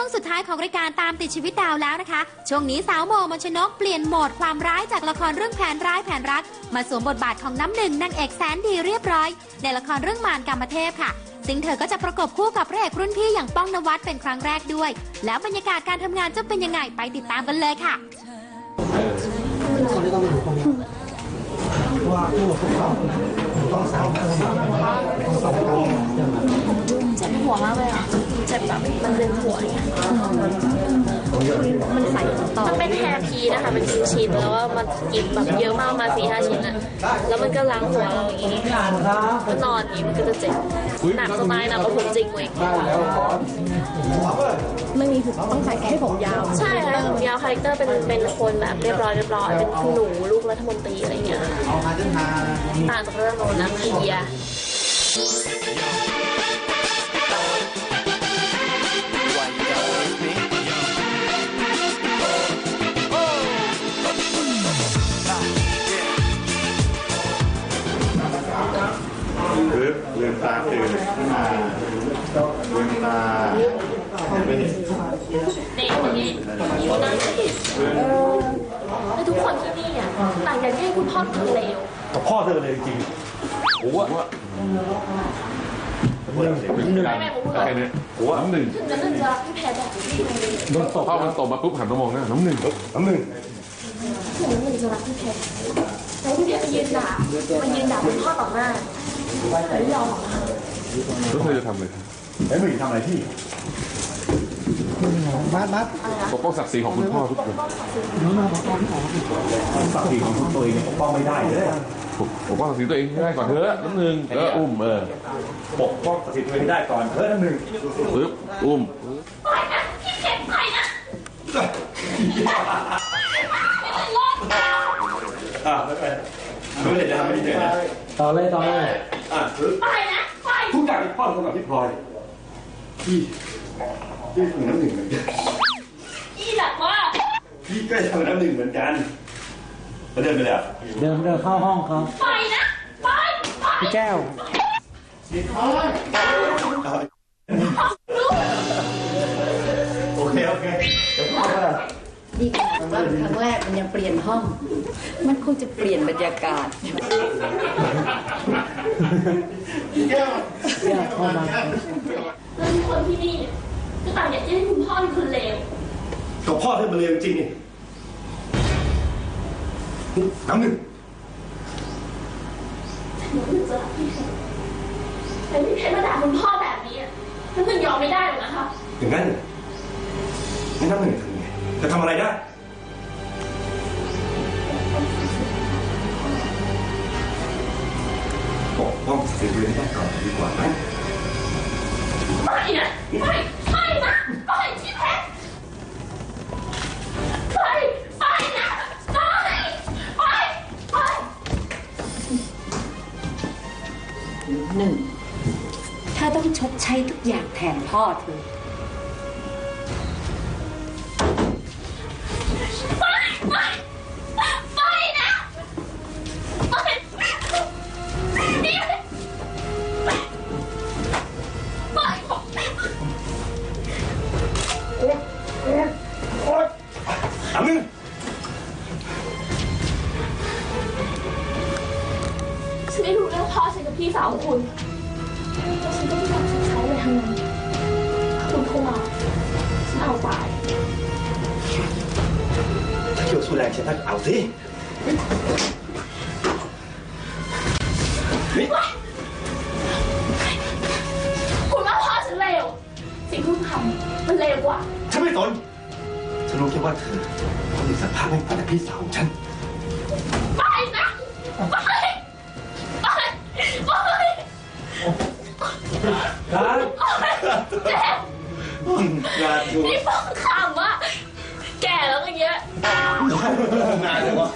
ช่วงสุดท้ายของรายการตามติดชีวิตดาวแล้วนะคะ ช่วงนี้สาวโมมนชนกเปลี่ยนโหมดความร้ายจากละครเรื่องแผนร้ายแผนรัก มาสวมบทบาทของน้ำหนึ่งนางเอกแสนดีเรียบร้อย ในละครเรื่องมารกรรมเทพค่ะ ซึ่งเธอก็จะประกบคู่กับพระเอกรุ่นพี่อย่างป้องนวัดเป็นครั้งแรกด้วย แล้วบรรยากาศการทำงานจะเป็นยังไงไปติดตามกันเลยค่ะเจ็บหัวมากเลยอะ จ็บแบบมันเวียนหัวอย่างเงี้ยมันใส่ต่อมันเป็นแฮร์พีนะคะเป็นชิ้นๆแล้วว่ามันกินแบบเยอะมากมาสี่ห้าชิ้นอะแล้วมันก็ล้างหัวเราอย่างงี้ก็นอนอย่างงี้มันก็จะเจ็บหนักสไตล์หนักกว่าผมจริงเว้ยไม่มีผมต้องใส่แค่ผมยาว ใช่ค่ะผมยาวคาแรคเตอร์เป็นเป็นคนแบบเรียบร้อยเรียบร้อยเป็นคุณหนูลูกรัฐมนตรีอะไรเงี้ยต่างจากเรื่องโน้นนะเคลีย ตาตื่นขึ้นมาลืมตาเห็นไหมนี่เด็กคนนี้อยู่นั่งสิแล้วทุกคนที่นี่อะต่างอยากให้คุณพ่อเป็นเลวกับพ่อเธอเลยจริงๆหัวหัวหนึ่งไม่ไม่ผมพูดก่อนแค่นี้หัวน้ำหนึ่งจะนึกจะรักพี่แพรแบบนี้พ่อมันตกมาปุ๊บหันมามองหน้าน้ำหนึ่งน้ำหนึ่งผมนึกจะรักพี่แพรแล้วพี่แพรไปยืนด่ามายืนด่าคุณพ่อต่อหน้า แต่ไม่ยอมหรอกนะคะแล้วเธอจะทำอะไรไอ้หมึงทำอะไรพี่ปกป้องศักดิ์ศรีของคุณพ่อทุกคนสักทีของตัวเองยังปกป้องไม่ได้เลยปกปกป้องศักดิ์ศรีตัวเองให้ได้ก่อนเถอะน้ำหนึ่งแล้วอุ้มเออปกป้องสักทีตัวเองให้ได้ก่อนเฮ้ยน้ำหนึ่งปึ๊บอุ้มไปนะพี่แพรไปนะอะไม่เป็นไรไม่เป็นไรจะทำไม่ดีเลยนะต่อเลยต่อเลย อะปึ๊บไปนะไปทุกอย่างที่พ่อทำกับพี่พลอยพี่พี่ทำน้ำหนึ่งเหมือนกันอีหลักว่าพี่ก็ทำน้ำหนึ่งเหมือนกันแล้วเดินไปแล้วเดินเดินเข้าห้องเขาไปนะไปไปพี่แก้วโอเว่าครั้งแรกมันยังเปลี่ยนห้อง มันคงจะเปลี่ยนบรรยากาศแก้วเข้ามาแล้วทุกคนที่นี่เนี่ยก็ต่างอยากให้คุณพ่อเป็นคนเลวกับพ่อเธอมาเรียนจริงนี่น้ำหนึ่งหนูนึกจะรักพี่แพรแต่พี่แพรมาด่าคุณพ่อแบบนี้อะมันมันยอมไม่ได้หรอกนะคะอย่างนั้นไม่น้ำหนึ่งทำไงจะทำอะไรได้ ปกป้องสิทธิ์ตัวเองให้ได้ก่อนดีกว่าไหมไปนะไปไปนะไปพี่แพทไปไปนะไปไปไปหนึ่งถ้าต้องชดใช้ทุกอย่างแทนพ่อเธอ ฉันไม่รู้เรื่องพ่อฉันกับพี่สาวของคุณแต่ฉันก็ไม่อยากชดใช้เลยทั้งนั้นคุณเข้ามาฉันเอาตายถ้าเกี่ยวสู้แรงฉันถ้าเอาสินี่คุณว่าพ่อฉันเลวสิ่งที่คุณทำมันเลวกว่า ฉันไม่สนฉันรู้แค่ว่าเธอต้องมีสภาพไม่ผ่านพี่สาวของฉัน งานดูนี่ฟังคำว่า แก่แล้วก็เยอะงานเลยวะ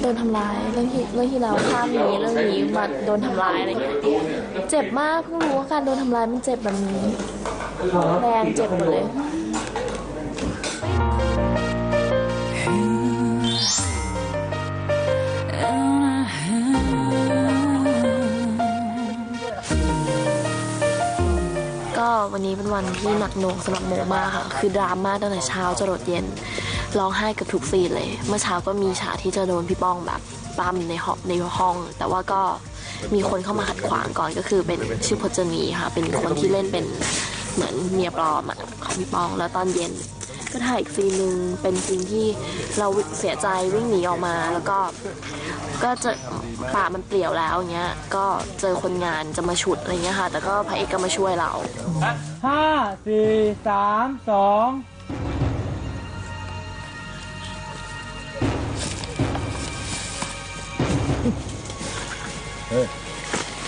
โดนทำร้ายเรื่องที่เรื่องที่เราภามนี้เรื่องนี้มาโดนทำร้ายอะไรเงี้ยเจ็บมากเพิ่งรู้ว่าการโดนทำร้ายมันเจ็บแบบนี้แรงเจ็บเลย วันนี้เป็นวันที่หนักหน่วงสำหรับโมมากค่ะ คือดราม่าตั้งแต่เช้าจรดเย็น ร้องไห้กับทุกซีนเลย เมื่อเช้าก็มีฉากที่จะโดนพี่ป้องแบบปั้มในห้องในห้อง แต่ว่าก็มีคนเข้ามาขัดขวางก่อนก็คือเป็นชื่อพจนีค่ะ เป็นคนที่เล่นเป็นเหมือนเมียปลอมอะของพี่ป้อง แล้วตอนเย็น ก็ถ่ายอีกซีนหนึ่งเป็นซีนที่เราเสียใจวิ่งหนีออกมา แล้วก็ก็เจอป่ามันเปลี่ยวแล้วอย่างเงี้ยก็เจอคนงานจะมาฉุดอะไรเงี้ยค่ะ แต่ก็พระเอกก็มาช่วยเราห้าสี่สามสอง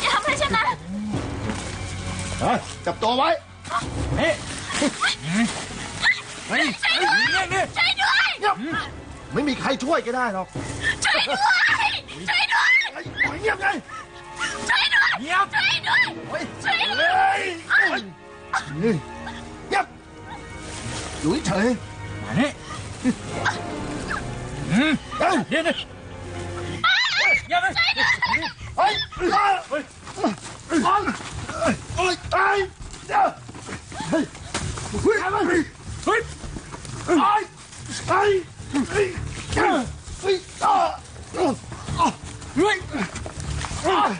อย่าทำอะไรฉันนะเฮ้ยจับตัวไว้เฮ้ย เฮ้ยนี่นี่ช่วยด้วยไม่มีใครช่วยก็ได้หรอกช่วยด้วยช่วยด้วยเฮ้ยเงียบไงช่วยด้วยเงียบช่วยด้วยเฮ้ยช่วยด้วยเฮ้ยเฮ้ยนี่เงียบอยู่เฉยมานี่เฮ้ยเดี๋ยวนี่เงียบเลยเฮ้ย 喂！啊！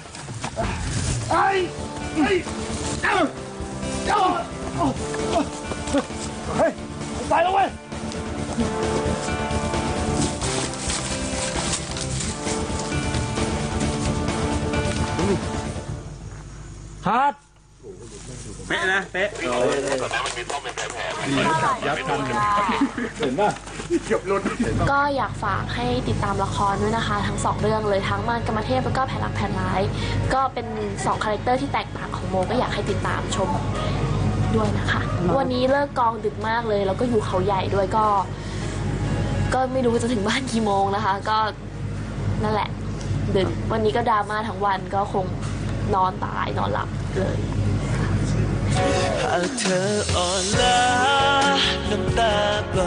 哎！哎！啊！啊！哦哦！嘿，来了喂！兄弟， เฮ้ยเอ้าเอ้าเฮ้ยตายแล้วเว้ยคัดก็อยากฝากให้ติดตามละครด้วยนะคะ ทั้งสองเรื่องเลยทั้งมารกรรมเทพแล้วก็แผนรักแผนร้าย ก็เป็นสองคาแรคเตอร์ที่แตกต่างของโมก็อยากให้ติดตามชมด้วยนะคะ วันนี้เลิกกองดึกมากเลย แล้วก็อยู่เขาใหญ่ด้วยก็ ก็ไม่รู้จะถึงบ้านกี่โมงนะคะ ก็นั่นแหละดึกวันนี้ก็ดราม่าทั้งวันก็คงนอนตายนอนหลับเลย หากเธออ่อนล้าน้ำตาปล่อย